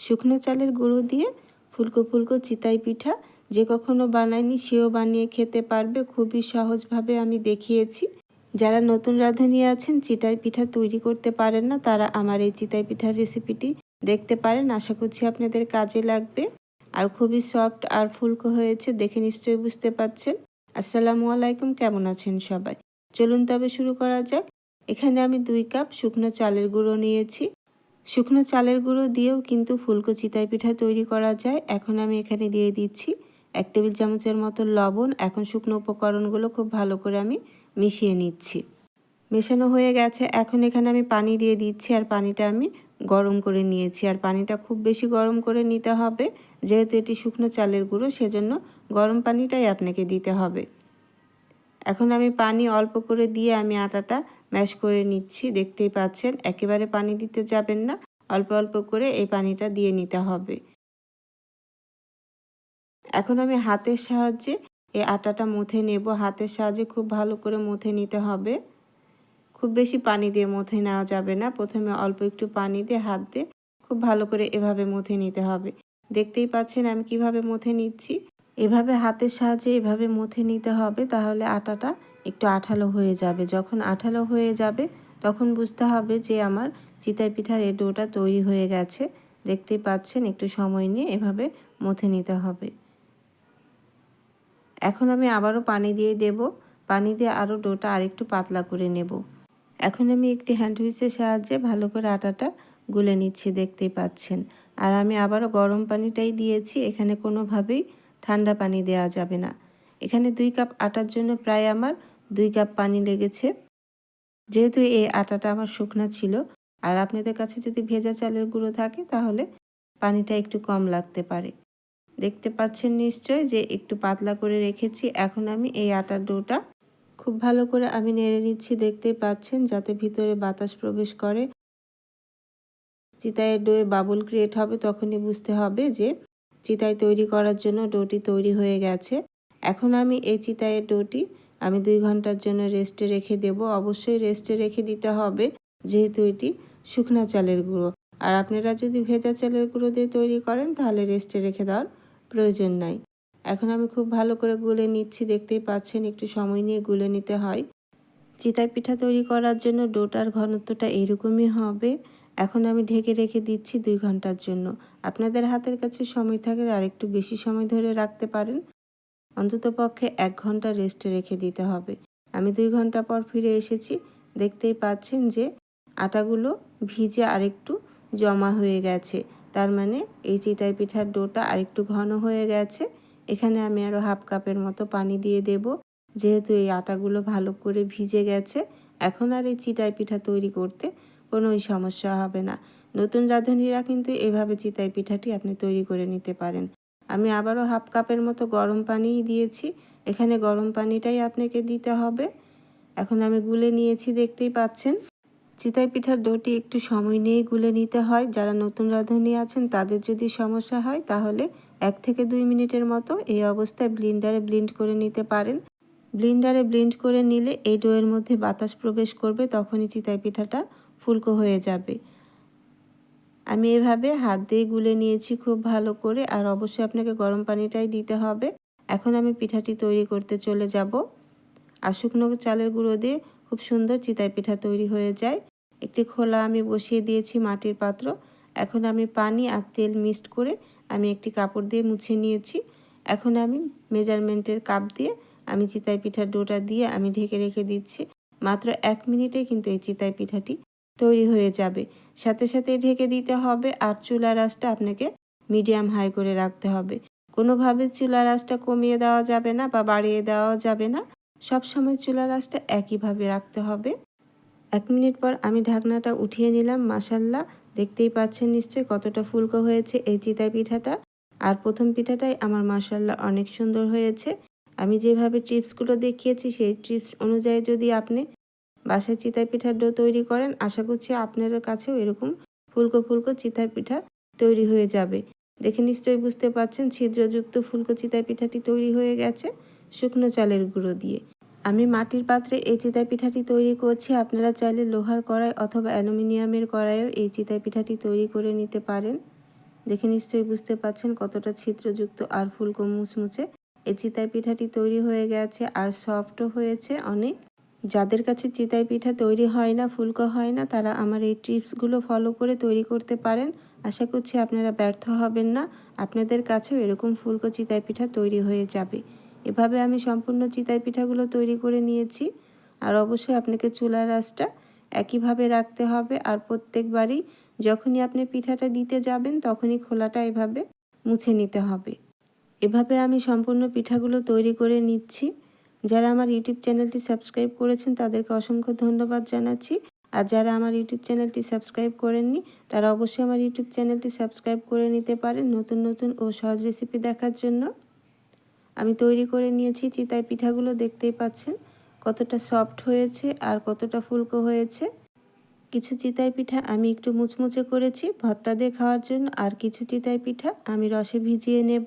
শুকনো চালের গুঁড়ো দিয়ে ফুলকো ফুলকো চিতাই পিঠা যে কখনো বানায়নি সেও বানিয়ে খেতে পারবে। খুবই সহজভাবে আমি দেখিয়েছি। যারা নতুন রাঁধুনি আছেন চিটাই পিঠা তৈরি করতে পারেন না, তারা আমার এই চিতাই পিঠার রেসিপিটি দেখতে পারেন। আশা করছি আপনাদের কাজে লাগবে। আর খুবই সফট আর ফুলকো হয়েছে, দেখে নিশ্চয়ই বুঝতে পারছেন। আসসালামু আলাইকুম, কেমন আছেন সবাই? চলুন তবে শুরু করা যাক। এখানে আমি দুই কাপ শুকনো চালের গুঁড়ো নিয়েছি। শুকনো চালের গুঁড়ো দিয়েও কিন্তু ফুলকো চিতাই পিঠা তৈরি করা যায়। এখন আমি এখানে দিয়ে দিচ্ছি এক টেবিল চামচের মতো লবণ। এখন শুকনো উপকরণগুলো খুব ভালো করে আমি মিশিয়ে নিচ্ছি। মেশানো হয়ে গেছে। এখন এখানে আমি পানি দিয়ে দিচ্ছি আর পানিটা আমি গরম করে নিয়েছি। আর পানিটা খুব বেশি গরম করে নিতে হবে। যেহেতু এটি শুকনো চালের গুঁড়ো, সেজন্য গরম পানিটাই আপনাকে দিতে হবে। এখন আমি পানি অল্প করে দিয়ে আমি আটাটা ম্যাশ করে নিচ্ছি, দেখতেই পাচ্ছেন, একেবারে পানি দিতে যাবেন না, অল্প অল্প করে এই পানিটা দিয়ে নিতে হবে। এখন আমি হাতের সাহায্যে এই আটাটা মুথে নেব। হাতের সাহায্যে খুব ভালো করে মুথে নিতে হবে। খুব বেশি পানি দিয়ে মুথে নেওয়া যাবে না। প্রথমে অল্প একটু পানি দিয়ে হাত দিয়ে খুব ভালো করে এভাবে মুথে নিতে হবে। দেখতেই পাচ্ছেন আমি কীভাবে মুথে নিচ্ছি। এভাবে হাতের সাহায্যে এভাবে মুথে নিতে হবে, তাহলে আটাটা একটু আঠালো হয়ে যাবে। যখন আঠালো হয়ে যাবে, তখন বুঝতে হবে যে আমার চিতাই পিঠার এই ডোটা তৈরি হয়ে গেছে। দেখতেই পাচ্ছেন, একটু সময় নিয়ে এভাবে মুথে নিতে হবে। এখন আমি আবারও পানি দিয়ে দেব। পানি দিয়ে আরও ডোটা আরেকটু পাতলা করে নেব। এখন আমি একটি হ্যান্ড হুইসের সাহায্যে ভালো করে আটাটা গুলে নিচ্ছি, দেখতেই পাচ্ছেন। আর আমি আবারও গরম পানিটাই দিয়েছি। এখানে কোনোভাবেই ঠান্ডা পানি দেওয়া যাবে না। এখানে দুই কাপ আটার জন্য প্রায় আমার দুই কাপ পানি লেগেছে। যেহেতু এই আটাটা আমার শুকনা ছিল, আর আপনাদের কাছে যদি ভেজা চালের গুঁড়ো থাকে, তাহলে পানিটা একটু কম লাগতে পারে। দেখতে পাচ্ছেন নিশ্চয় যে একটু পাতলা করে রেখেছি। এখন আমি এই আটার ডোটা খুব ভালো করে আমি নেড়ে নিচ্ছি। দেখতেই পাচ্ছেন যাতে ভিতরে বাতাস প্রবেশ করে। চিতায়ের ডোয়ে বাবুল ক্রিয়েট হবে, তখনই বুঝতে হবে যে চিতায় তৈরি করার জন্য ডোটি তৈরি হয়ে গেছে। এখন আমি এই চিতায়ের ডোটি আমি দুই ঘণ্টার জন্য রেস্টে রেখে দেব। অবশ্যই রেস্টে রেখে দিতে হবে, যেহেতু এটি শুকনা চালের গুঁড়ো। আর আপনারা যদি ভেজা চালের গুঁড়ো দিয়ে তৈরি করেন, তাহলে রেস্টে রেখে দেওয়ার প্রয়োজন নাই। এখন আমি খুব ভালো করে গুলে নিচ্ছি, দেখতেই পাচ্ছেন একটু সময় নিয়ে গুলে নিতে হয়। চিতাই পিঠা তৈরি করার জন্য ডোটার ঘনত্বটা এরকমই হবে। এখন আমি ঢেকে রেখে দিচ্ছি দুই ঘণ্টার জন্য। আপনাদের হাতের কাছে সময় থাকে আর একটু বেশি সময় ধরে রাখতে পারেন। অন্তত পক্ষে এক ঘণ্টা রেস্টে রেখে দিতে হবে। আমি দুই ঘণ্টা পর ফিরে এসেছি। দেখতেই পাচ্ছেন যে আটাগুলো ভিজে আরেকটু জমা হয়ে গেছে। তার মানে এই চিতাই পিঠার ডোটা আরেকটু ঘন হয়ে গেছে। এখানে আমি আরও হাফ কাপের মতো পানি দিয়ে দেব। যেহেতু এই আটাগুলো ভালো করে ভিজে গেছে, এখন আর এই চিতাই পিঠা তৈরি করতে কোনোই সমস্যা হবে না। নতুন রাঁধুনিরা কিন্তু এভাবে চিতাই পিঠাটি আপনি তৈরি করে নিতে পারেন। আমি আবারও হাফ কাপের মতো গরম পানিই দিয়েছি। এখানে গরম পানিটাই আপনাকে দিতে হবে। এখন আমি গুলে নিয়েছি, দেখতেই পাচ্ছেন। চিতাই পিঠার ডোটি একটু সময় নিয়ে গুলে নিতে হয়। যারা নতুন রাঁধুনি আছেন, তাদের যদি সমস্যা হয়, তাহলে এক থেকে দুই মিনিটের মতো এই অবস্থায় ব্লিন্ডারে ব্লিন্ড করে নিতে পারেন। ব্লিন্ডারে ব্লিন্ড করে নিলে এই ডোয়ের মধ্যে বাতাস প্রবেশ করবে, তখনই চিতাই পিঠাটা ফুলকো হয়ে যাবে। আমি এভাবে হাত দিয়ে গুলে নিয়েছি খুব ভালো করে আর অবশ্যই আপনাকে গরম পানিটাই দিতে হবে। এখন আমি পিঠাটি তৈরি করতে চলে যাব। আর শুকনো চালের গুঁড়ো দিয়ে খুব সুন্দর চিতাই পিঠা তৈরি হয়ে যায়। একটি খোলা আমি বসিয়ে দিয়েছি মাটির পাত্র। এখন আমি পানি আর তেল মিক্সড করে আমি একটি কাপড় দিয়ে মুছে নিয়েছি। এখন আমি মেজারমেন্টের কাপ দিয়ে আমি চিতাই পিঠার ডোটা দিয়ে আমি ঢেকে রেখে দিচ্ছি। মাত্র এক মিনিটে কিন্তু এই চিতাই পিঠাটি তৈরি হয়ে যাবে। সাথে সাথে ঢেকে দিতে হবে আর চুলা আঁচটা আপনাকে মিডিয়াম হাই করে রাখতে হবে। কোনোভাবে চুলা আঁচটা কমিয়ে দেওয়া যাবে না বা বাড়িয়ে দেওয়া যাবে না। সব সময় চুলার আঁচটা একইভাবে রাখতে হবে। এক মিনিট পর আমি ঢাকনাটা উঠিয়ে নিলাম মাসাল্লা দেখতেই পাচ্ছেন নিশ্চয়ই কতটা ফুলকো হয়েছে এই চিতা পিঠাটা। আর প্রথম পিঠাটাই আমার মাসাল্লা অনেক সুন্দর হয়েছে। আমি যেভাবে ট্রিপসগুলো দেখিয়েছি, সেই ট্রিপস অনুযায়ী যদি আপনি বাসায় চিতাই পিঠার ডো তৈরি করেন, আশা করছি আপনার কাছেও এরকম ফুলকো ফুলকো চিতাই পিঠা তৈরি হয়ে যাবে। দেখে নিশ্চয়ই বুঝতে পাচ্ছেন ছিদ্রযুক্ত ফুলকো চিতাই পিঠাটি তৈরি হয়ে গেছে শুকনো চালের গুঁড়ো দিয়ে। আমি মাটির পাত্রে এই চিতাই পিঠাটি তৈরি করছি, আপনারা চাইলে লোহার কড়াই অথবা অ্যালুমিনিয়ামের কড়াইও এই চিতাই পিঠাটি তৈরি করে নিতে পারেন। দেখে নিশ্চয়ই বুঝতে পাচ্ছেন কতটা ছিদ্রযুক্ত আর ফুলকো মুচমুচে এই চিতাই পিঠাটি তৈরি হয়ে গেছে আর সফটও হয়েছে অনেক। যাদের কাছে চিতাই পিঠা তৈরি হয় না, ফুলকো হয় না, তারা আমার এই টিপসগুলো ফলো করে তৈরি করতে পারেন। আশা করছি আপনারা ব্যর্থ হবেন না। আপনাদের কাছেও এরকম ফুলকো চিতাই পিঠা তৈরি হয়ে যাবে। এভাবে আমি সম্পূর্ণ চিতাই পিঠাগুলো তৈরি করে নিয়েছি। আর অবশ্যই আপনাকে চুলার আঁচটা একইভাবে রাখতে হবে। আর প্রত্যেকবারই যখনই আপনি পিঠাটা দিতে যাবেন, তখনই খোলাটা এভাবে মুছে নিতে হবে। এভাবে আমি সম্পূর্ণ পিঠাগুলো তৈরি করে নিচ্ছি। যারা আমার ইউটিউব চ্যানেলটি সাবস্ক্রাইব করেছেন তাদেরকে অসংখ্য ধন্যবাদ জানাচ্ছি। আর যারা আমার ইউটিউব চ্যানেলটি সাবস্ক্রাইব করেননি, তারা অবশ্যই আমার ইউটিউব চ্যানেলটি সাবস্ক্রাইব করে নিতে পারেন নতুন নতুন ও সহজ রেসিপি দেখার জন্য। আমি তৈরি করে নিয়েছি চিতাই পিঠাগুলো, দেখতেই পাচ্ছেন কতটা সফট হয়েছে আর কতটা ফুলকো হয়েছে। কিছু চিতাই পিঠা আমি একটু মুচমুচে করেছি ভর্তা দিয়ে খাওয়ার জন্য, আর কিছু চিতাই পিঠা আমি রসে ভিজিয়ে নেব।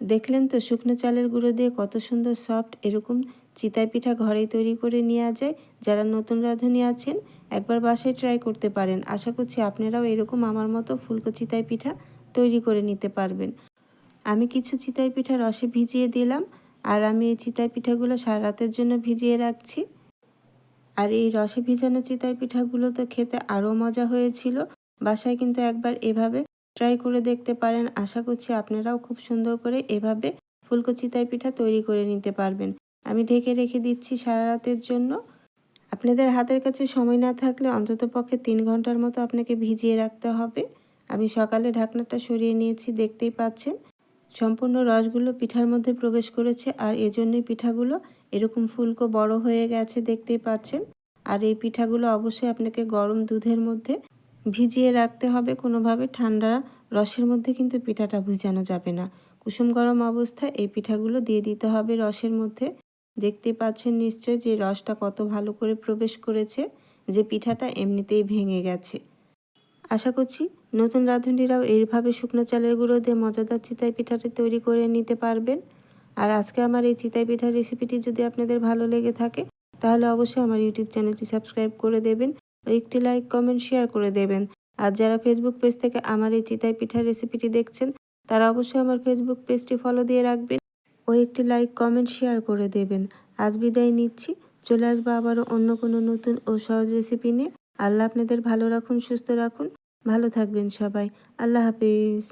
দেখলেন তো শুকনো চালের গুঁড়ো দিয়ে কত সুন্দর সফট এরকম চিতাই পিঠা ঘরেই তৈরি করে নেওয়া যায়, যারা নতুন রাঁধুনি আছেন, একবার বাসায় ট্রাই করতে পারেন। আশা করছি আপনারাও এরকম আমার মতো ফুলকো চিতাই পিঠা তৈরি করে নিতে পারবেন। আমি কিছু চিতাই পিঠা রসে ভিজিয়ে দিলাম, আর আমি এই চিতাই পিঠাগুলো সারা রাতের জন্য ভিজিয়ে রাখছি। আর এই রসে ভিজানো চিতাই পিঠাগুলো তো খেতে আরও মজা হয়েছিল। বাসায় কিন্তু একবার এভাবে ট্রাই করে দেখতে পারেন। আশা করছি আপনারাও খুব সুন্দর করে এভাবে ফুলকো চিতাই পিঠা তৈরি করে নিতে পারবেন। আমি ঢেকে রেখে দিচ্ছি সারা রাতের জন্য। আপনাদের হাতের কাছে সময় না থাকলে অন্তত পক্ষে তিন ঘণ্টার মতো আপনাকে ভিজিয়ে রাখতে হবে। আমি সকালে ঢাকনাটা সরিয়ে নিয়েছি, দেখতেই পাচ্ছেন। সম্পূর্ণ রসগুলো পিঠার মধ্যে প্রবেশ করেছে আর এজন্যই পিঠাগুলো এরকম ফুলকো বড় হয়ে গেছে, দেখতেই পাচ্ছেন। আর এই পিঠাগুলো অবশ্যই আপনাকে গরম দুধের মধ্যে ভিজিয়ে রাখতে হবে কোনোভাবে। ঠান্ডা রসের মধ্যে কিন্তু পিঠাটা ভিজানো যাবে না। কুসুম গরম অবস্থায় এই পিঠাগুলো দিয়ে দিতে হবে রসের মধ্যে। দেখতে পাচ্ছেন নিশ্চয় যে রসটা কত ভালো করে প্রবেশ করেছে, যে পিঠাটা এমনিতেই ভেঙে গেছে। আশা করছি নতুন রাঁধুনিরাও এইভাবে শুকনো চালের গুঁড়ো দিয়ে মজাদার চিতাই পিঠাটা তৈরি করে নিতে পারবেন। আর আজকে আমার এই চিতাই পিঠার রেসিপিটি যদি আপনাদের ভালো লেগে থাকে, তাহলে অবশ্যই আমার ইউটিউব চ্যানেলটি সাবস্ক্রাইব করে দেবেন। একটি লাইক কমেন্ট শেয়ার করে দেবেন। আর যারা ফেসবুক পেজ থেকে আমার এই চিতাই পিঠার রেসিপিটি দেখছেন, তারা অবশ্যই আমার ফেসবুক পেজটি ফলো দিয়ে রাখবেন ও একটি লাইক কমেন্ট শেয়ার করে দেবেন। আজ বিদায় নিচ্ছি। চলে আসব আবারও অন্য কোনো নতুন ও সহজ রেসিপি নিয়ে। আল্লাহ আপনাদের ভালো রাখুন, সুস্থ রাখুন। ভালো থাকবেন সবাই। আল্লাহ হাফিজ।